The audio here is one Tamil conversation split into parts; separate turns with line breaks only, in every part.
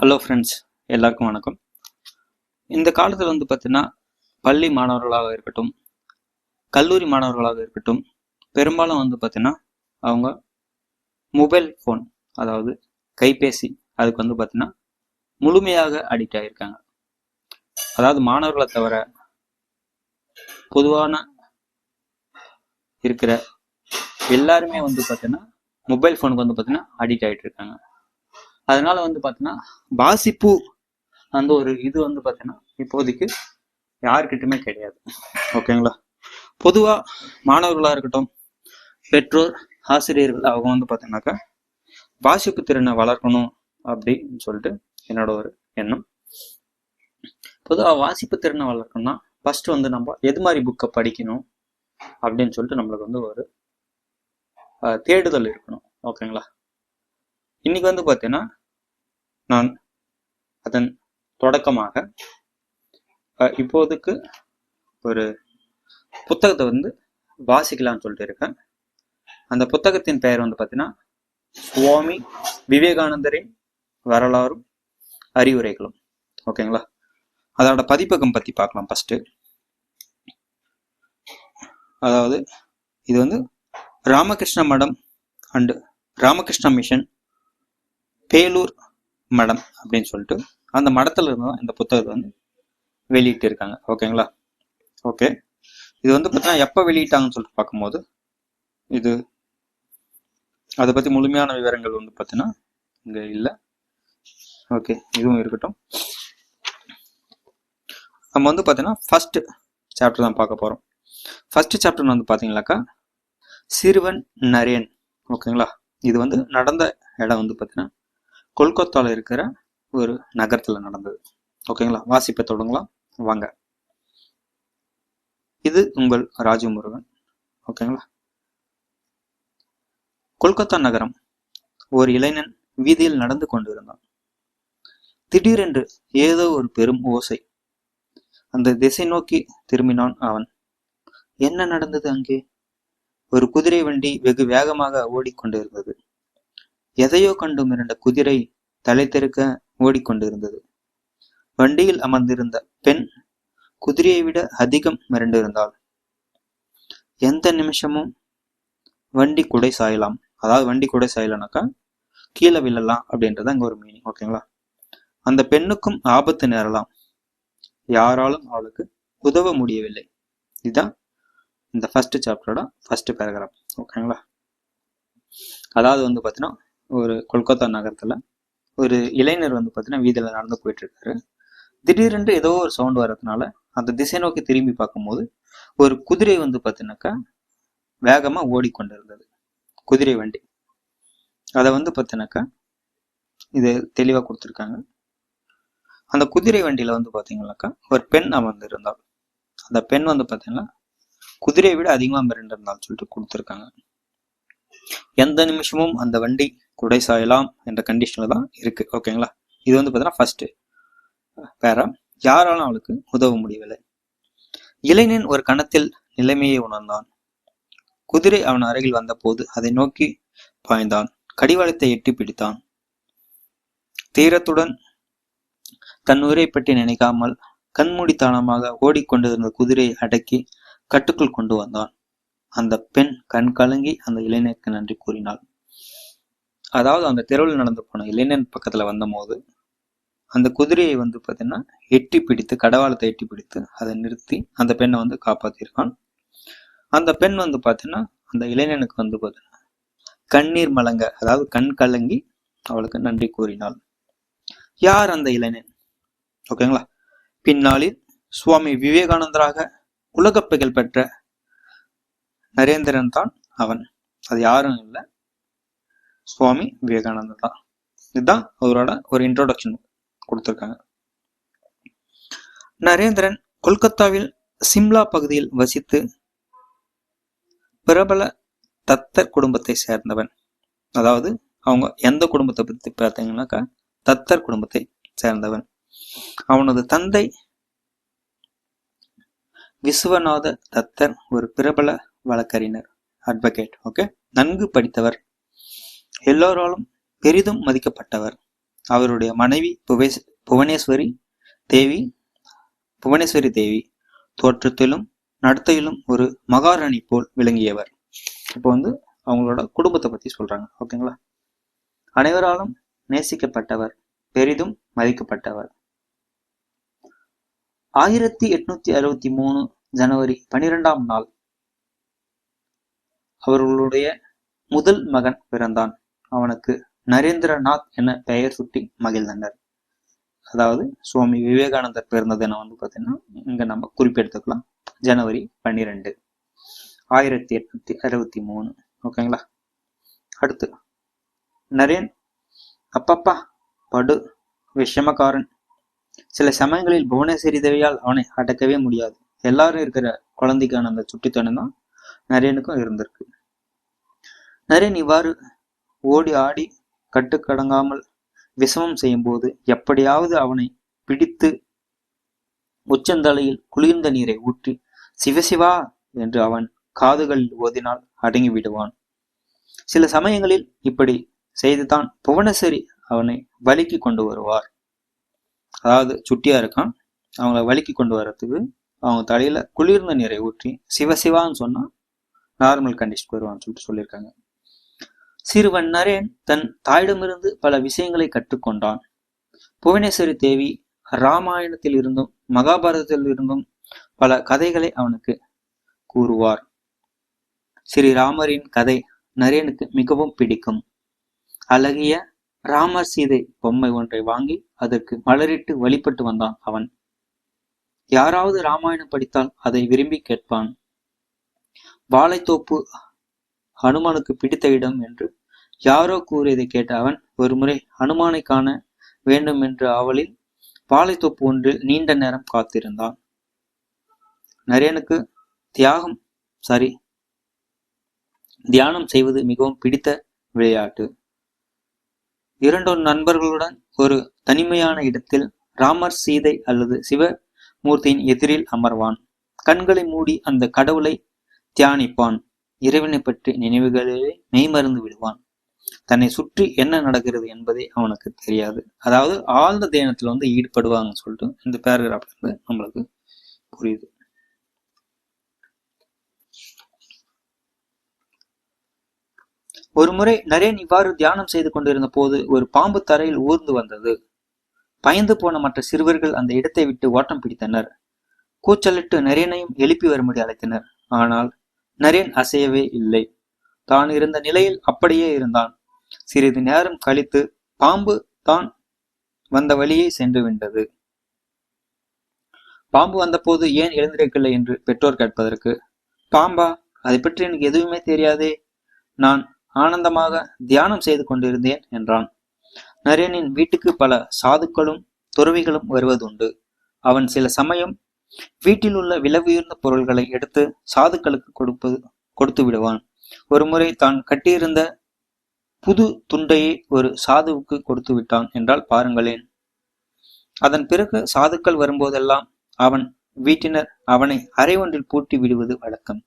ஹலோ ஃப்ரெண்ட்ஸ் எல்லாருக்கும் வணக்கம். இந்த காலத்தில் வந்து பார்த்தீங்கன்னா பள்ளி மாணவர்களாக இருக்கட்டும் கல்லூரி மாணவர்களாக இருக்கட்டும் பெரும்பாலும் வந்து பார்த்தீங்கன்னா அவங்க மொபைல் ஃபோன் அதாவது கைபேசி அதுக்கு வந்து பார்த்தீங்கன்னா முழுமையாக அடிக்ட் ஆகியிருக்காங்க அதாவது மாணவர்களை தவிர பொதுவான இருக்கிற எல்லாருமே வந்து பார்த்தீங்கன்னா மொபைல் ஃபோனுக்கு வந்து பார்த்தீங்கன்னா அடிக்ட் ஆகிட்டு இருக்காங்க. அதனால வந்து பார்த்தீங்கன்னா வாசிப்பு அந்த ஒரு இது வந்து பார்த்தீங்கன்னா இப்போதைக்கு யாருக்கிட்டுமே கிடையாது. ஓகேங்களா? பொதுவாக மாணவர்களாக இருக்கட்டும் பெற்றோர் ஆசிரியர்கள் அவங்க வந்து பார்த்தீங்கன்னாக்கா வாசிப்பு திறனை வளர்க்கணும் அப்படின்னு சொல்லிட்டு என்னோட ஒரு எண்ணம். பொதுவாக வாசிப்பு திறனை வளர்க்கணும்னா ஃபர்ஸ்ட் வந்து நம்ம எது மாதிரி புக்கை படிக்கணும் அப்படின்னு சொல்லிட்டு நம்மளுக்கு வந்து ஒரு தேடுதல் இருக்கணும். ஓகேங்களா? இன்னைக்கு வந்து பார்த்தீங்கன்னா நான் அதன் தொடக்கமாக இப்போதுக்கு ஒரு புத்தகத்தை வந்து வாசிக்கலாம்னு சொல்லிட்டு இருக்கேன். அந்த புத்தகத்தின் பெயர் வந்து பார்த்தீங்கன்னா சுவாமி விவேகானந்தரின் வரலாறும் அறிவுரைகளும். ஓகேங்களா? அதோட பதிப்பகம் பற்றி பார்க்கலாம் ஃபஸ்ட்டு அதாவது இது வந்து ராமகிருஷ்ண மடம் அண்டு ராமகிருஷ்ண மிஷன் பேலூர் மடம் அப்படின்னு சொல்லிட்டு அந்த மடத்துல இருந்து தான் இந்த புத்தகத்தை வந்து வெளியிட்டு இருக்காங்க. ஓகேங்களா ஓகே இது வந்து பார்த்தீங்கன்னா எப்போ வெளியிட்டாங்கன்னு சொல்லிட்டு பார்க்கும்போது இது அதை பற்றி முழுமையான விவரங்கள் வந்து பார்த்தீங்கன்னா இங்கே இல்லை. ஓகே இதுவும் இருக்கட்டும். நம்ம வந்து பார்த்தீங்கன்னா ஃபர்ஸ்ட் சாப்டர் தான் பார்க்க போகிறோம் ஃபர்ஸ்ட் சாப்டர் வந்து பார்த்தீங்களாக்கா சிறுவன் நரேன் ஓகேங்களா இது வந்து நடந்த இடம் வந்து பார்த்தீங்கன்னா கொல்கத்தாவில் இருக்கிற ஒரு நகரத்தில் நடந்தது. ஓகேங்களா வாசிப்பை தொடங்கலாம். வாங்க. இது உங்கள் ராஜமுருகன். ஓகேங்களா கொல்கத்தா நகரம் ஒரு இளைஞன் வீதியில் நடந்து கொண்டிருந்தான். திடீரென்று ஏதோ ஒரு பெரும் ஓசை. அந்த திசை நோக்கி திரும்பினான் அவன். என்ன நடந்தது அங்கே? ஒரு குதிரை வண்டி வெகு வேகமாக ஓடிக்கொண்டிருந்தது. எதையோ கண்டு மிரண்ட குதிரை தலை தெருக்க ஓடிக்கொண்டிருந்தது. வண்டியில் அமர்ந்திருந்த பெண் குதிரையை விட அதிகம் மிரண்டிருந்தாள். எந்த நிமிஷமும் வண்டி குடை சாயலாம். அதாவது வண்டி குடை சாயலனாக்கா கீழே விழலாம் அப்படின்றது அங்க ஒரு மீனிங் ஓகேங்களா அந்த பெண்ணுக்கும் ஆபத்து நேரலாம். யாராலும் அவளுக்கு உதவ முடியவில்லை. இதுதான் இந்த ஃபர்ஸ்ட் சாப்டரோட ஃபர்ஸ்ட் பேராகிராஃப் ஓகேங்களா அதாவது வந்து பார்த்தீங்கன்னா ஒரு கொல்கத்தா நகரத்தில் ஒரு இளைஞர் வந்து பார்த்தீங்கன்னா வீதியில் நடந்து போயிட்டு இருக்காரு திடீரென்று ஏதோ ஒரு சவுண்ட் வர்றதுனால அந்த திசை நோக்கி திரும்பி பார்க்கும்போது ஒரு குதிரை வந்து பார்த்தீங்கன்னாக்கா வேகமாக ஓடிக்கொண்டிருந்தது. குதிரை வண்டி. அதை வந்து பார்த்தீங்கன்னாக்கா இது தெளிவாக கொடுத்துருக்காங்க. அந்த குதிரை வண்டியில் வந்து பார்த்தீங்கன்னாக்கா ஒரு பெண் அமர்ந்திருந்தாள். அந்த பெண் வந்து பார்த்தீங்கன்னா குதிரையை விட அதிகமாக மிரண்டிருந்தாள் சொல்லிட்டு கொடுத்துருக்காங்க. எந்த நிமிஷமும் அந்த வண்டி குடை சாயலாம் என்ற கண்டிஷன்ல தான் இருக்கு. ஓகேங்களா இது வந்து பார்த்தீங்கன்னா ஃபஸ்ட்டு வேற யாராலும் அவளுக்கு உதவ முடியவில்லை. இளைஞன் ஒரு கணத்தில் நிலைமையை உணர்ந்தான். குதிரை அவன் அருகில் வந்தபோது அதை நோக்கி பாய்ந்தான். கடிவாளத்தை எட்டி பிடித்தான். தீரத்துடன் தன் உயிரை பற்றி நினைக்காமல் கண்மூடித்தனமாக ஓடிக்கொண்டிருந்த குதிரையை அடக்கி கட்டுக்குள் கொண்டு வந்தான். அந்த பெண் கண் கலங்கி அந்த இளைஞருக்கு நன்றி கூறினாள். அதாவது அந்த தெருவில் நடந்து போன இளைஞன் பக்கத்தில் வந்தபோது அந்த குதிரையை வந்து பார்த்தீங்கன்னா எட்டி பிடித்து கடவாளத்தை எட்டி பிடித்து அதை நிறுத்தி அந்த பெண்ணை வந்து காப்பாற்றியிருக்கான் அந்த பெண் வந்து பார்த்தீங்கன்னா அந்த இளைஞனுக்கு வந்து பார்த்தீங்கன்னா கண்ணீர் மலங்க அதாவது கண் கலங்கி அவளுக்கு நன்றி கூறினாள். யார் அந்த இளைஞன்? ஓகேங்களா பின்னாளில் சுவாமி விவேகானந்தராக உலக புகழ் பெற்ற நரேந்திரன் தான் அவன். அது யாரும் இல்லை. சுவாமி விவேகானந்தர் தான். இதுதான் அவரோட ஒரு இன்ட்ரோடக்ஷன் கொடுத்துருக்காங்க. நரேந்திரன் கொல்கத்தாவில் சிம்லா பகுதியில் வசித்து பிரபல தத்தர் குடும்பத்தை சேர்ந்தவன். அதாவது அவங்க எந்த குடும்பத்தை பத்தி பார்த்தீங்கன்னாக்கா தத்தர் குடும்பத்தை சேர்ந்தவன். அவனது தந்தை விஸ்வநாத தத்தர் ஒரு பிரபல வழக்கறிஞர் அட்வொகேட் ஓகே நன்கு படித்தவர் எல்லோராலும் பெரிதும் மதிக்கப்பட்டவர். அவருடைய மனைவி புவேஸ் புவனேஸ்வரி தேவி புவனேஸ்வரி தேவி தோற்றத்திலும் நடத்தையிலும் ஒரு மகாராணி போல் விளங்கியவர். இப்போ வந்து அவங்களோட குடும்பத்தை பத்தி சொல்றாங்க. ஓகேங்களா? அனைவராலும் நேசிக்கப்பட்டவர் பெரிதும் மதிக்கப்பட்டவர். ஆயிரத்தி எட்நூத்தி அறுபத்தி மூணு ஜனவரி பனிரெண்டாம் நாள் அவர்களுடைய முதல் மகன் பிறந்தான். அவனுக்கு நரேந்திரநாத் என பெயர் சுட்டி மகிழ்ந்தனர். அதாவது சுவாமி விவேகானந்தர் பிறந்த தினம் வந்து பார்த்தீங்கன்னா இங்க நம்ம குறிப்பெடுத்துக்கலாம். ஜனவரி பன்னிரெண்டு ஆயிரத்தி எட்நூத்தி அறுபத்தி மூணு. ஓகேங்களா அடுத்து நரேன் அப்பப்பா படு விஷமக்காரன். சில சமயங்களில் புவனேஸ்வரி தேவியால் அவனை அடக்கவே முடியாது. எல்லாரும் இருக்கிற குழந்தைக்கான அந்த சுட்டித்தனம் தான் நரேனுக்கும் இருந்திருக்கு. நரேன் இவ்வாறு ஓடி ஆடி கட்டுக்கடங்காமல் விஷமம் செய்யும்போது எப்படியாவது அவனை பிடித்து உச்சந்தலையில் குளிர்ந்த நீரை ஊற்றி சிவசிவா என்று அவன் காதுகளில் ஓதினால் அடங்கி விடுவான். சில சமயங்களில் இப்படி செய்துதான் புவனேஸ்வரி அவனை வலிக்கு கொண்டு வருவார். அதாவது சுட்டியா இருக்கான் அவங்கள வலிக்கு கொண்டு வர்றதுக்கு அவங்க தலையில குளிர்ந்த நீரை ஊற்றி சிவசிவான்னு சொன்னா நார்மல் கண்டிஷனுக்கு வருவான்னு சொல்லிட்டு சொல்லியிருக்காங்க. சிறுவன் நரேன் தன் தாயிடமிருந்து பல விஷயங்களை கற்றுக்கொண்டான். புவனேஸ்வரி தேவி ராமாயணத்தில் இருந்தும் மகாபாரதத்தில் இருந்தும் பல கதைகளை அவனுக்கு கூறுவார். ஸ்ரீராமரின் கதை நரேனுக்கு மிகவும் பிடிக்கும். அழகிய ராமர் சீதை பொம்மை ஒன்றை வாங்கி அதற்கு மலரிட்டு வழிபட்டு வந்தான் அவன். யாராவது ராமாயணம் படித்தால் அதை விரும்பி கேட்பான். வாழைத்தோப்பு ஹனுமானுக்கு பிடித்த இடம் என்று யாரோ கூறியதை கேட்ட அவன் ஒருமுறை அனுமானை காண வேண்டும் என்ற ஆவலில் பாலைத்தொப்பு ஒன்றில் நீண்ட நேரம் காத்திருந்தான். நரேனுக்கு தியாகம் சரி தியானம் செய்வது மிகவும் பிடித்த விளையாட்டு. இரண்டொரு நண்பர்களுடன் ஒரு தனிமையான இடத்தில் ராமர் சீதை அல்லது சிவமூர்த்தியின் எதிரில் அமர்வான். கண்களை மூடி அந்த கடவுளை தியானிப்பான். இறைவனை பற்றி நினைவுகளிலே மெய்மறந்து விடுவான். தன்னை சுற்றி என்ன நடக்கிறது என்பதே அவனுக்கு தெரியாது. அதாவது ஆழ்ந்த தியானத்துல வந்து ஈடுபடுவாங்கன்னு சொல்லிட்டு இந்த பேராகிராஃப்ல இருந்து நம்மளுக்கு புரியுது. ஒருமுறை நரேன் இவ்வாறு தியானம் செய்து கொண்டிருந்த போது ஒரு பாம்பு தரையில் ஊர்ந்து வந்தது. பயந்து போன மற்ற சிறுவர்கள் அந்த இடத்தை விட்டு ஓட்டம் பிடித்தனர். கூச்சலிட்டு நரேனையும் எழுப்பி வரும்படி அழைத்தனர். ஆனால் நரேன் அசையவே இல்லை. தான் இருந்த நிலையில் அப்படியே இருந்தான். சிறிது நேரம் கழித்து பாம்பு தான் வந்த வழியே சென்று விட்டது. பாம்பு வந்தபோது ஏன் எழுந்திருக்கவில்லை என்று பெற்றோர் கேட்பதற்கு பாம்பா அதை பற்றி எனக்கு எதுவுமே தெரியாதே. நான் ஆனந்தமாக தியானம் செய்து கொண்டிருந்தேன் என்றான். நரேனின் வீட்டுக்கு பல சாதுக்களும் துறவிகளும் வருவதுண்டு. அவன் சில சமயம் வீட்டில் உள்ள விலவுயர்ந்த பொருள்களை எடுத்து சாதுக்களுக்கு கொடுப்பது கொடுத்து விடுவான். ஒருமுறை தான் கட்டியிருந்த புது துண்டையை ஒரு சாதுவுக்கு கொடுத்து விட்டான் என்றால் பாருங்களேன். அதன் பிறகு சாதுக்கள் வரும்போதெல்லாம் அவன் வீட்டினர் அவனை அறை ஒன்றில் பூட்டி விடுவது வழக்கம்.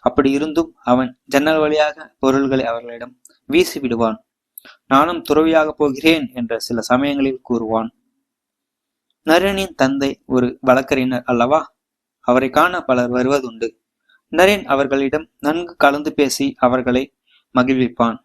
அப்படி இருந்தும் அவன் ஜன்னல் வழியாக பொருள்களை அவர்களிடம் வீசி விடுவான். நானும் துறவியாக போகிறேன் என்ற சில சமயங்களில் கூறுவான். நரேனின் தந்தை ஒரு வழக்கறிஞர் அல்லவா? அவரை காண பலர் வருவதுண்டு. நரேன் அவர்களிடம் நன்கு கலந்து பேசி அவர்களை மகிழ்விப்பான்.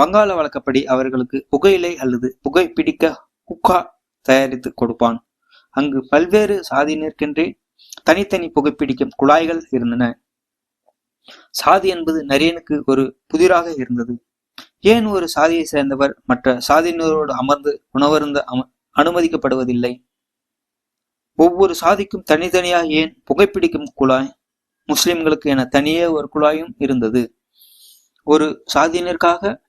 வங்காள வழக்கப்படி அவர்களுக்கு புகையிலை அல்லது புகை பிடிக்க குக்கா தயாரித்து கொடுப்பான். அங்கு பல்வேறு சாதியினருக்கென்றே தனித்தனி புகைப்பிடிக்கும் குழாய்கள் இருந்தன. சாதி என்பது நரேனுக்கு ஒரு புதிராக இருந்தது. ஏன் ஒரு சாதியை சேர்ந்தவர் மற்ற சாதியினரோடு அமர்ந்து உணவருந்த அம அனுமதிக்கப்படுவதில்லை? ஒவ்வொரு சாதிக்கும் தனித்தனியாக ஏன் புகைப்பிடிக்கும் குழாய் முஸ்லிம்களுக்கு என தனியே ஒரு குழாயும் இருந்தது. ஒரு சாதியினருக்காக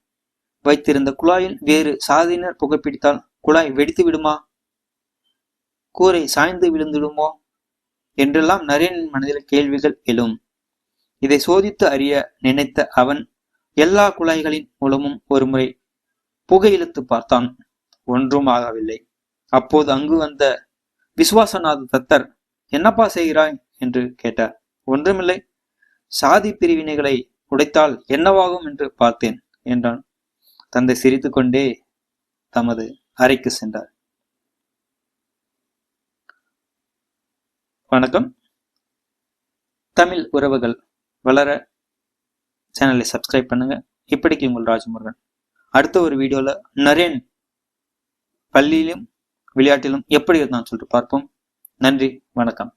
வைத்திருந்த குழாயில் வேறு சாதியினர் புகைப்பிடித்தால் குழாய் வெடித்து விடுமா? கூரை சாய்ந்து விழுந்துடுமோ என்றெல்லாம் நரேனின் மனதில் கேள்விகள் எழும். இதை சோதித்து அறிய நினைத்த அவன் எல்லா குழாய்களின் மூலமும் ஒருமுறை புகையிழுத்து பார்த்தான். ஒன்றும் ஆகவில்லை. அப்போது அங்கு வந்த விசுவாசநாத தத்தர் என்னப்பா செய்கிறாய்? என்று கேட்டார். ஒன்றுமில்லை. சாதி பிரிவினைகளை உடைத்தால் என்னவாகும் என்று பார்த்தேன் என்றான். தந்தை சிரித்துக்கொண்டே தமது அறைக்கு சென்றார். வணக்கம். தமிழ் உறவுகள் வளர சேனலை சப்ஸ்கிரைப் பண்ணுங்க. இப்படிக்கு உங்கள் ராஜமுருகன். அடுத்த ஒரு வீடியோல நரேன் பள்ளியிலும் விளையாட்டிலும் எப்படி இருந்தான்னு சொல்லிட்டு பார்ப்போம். நன்றி வணக்கம்.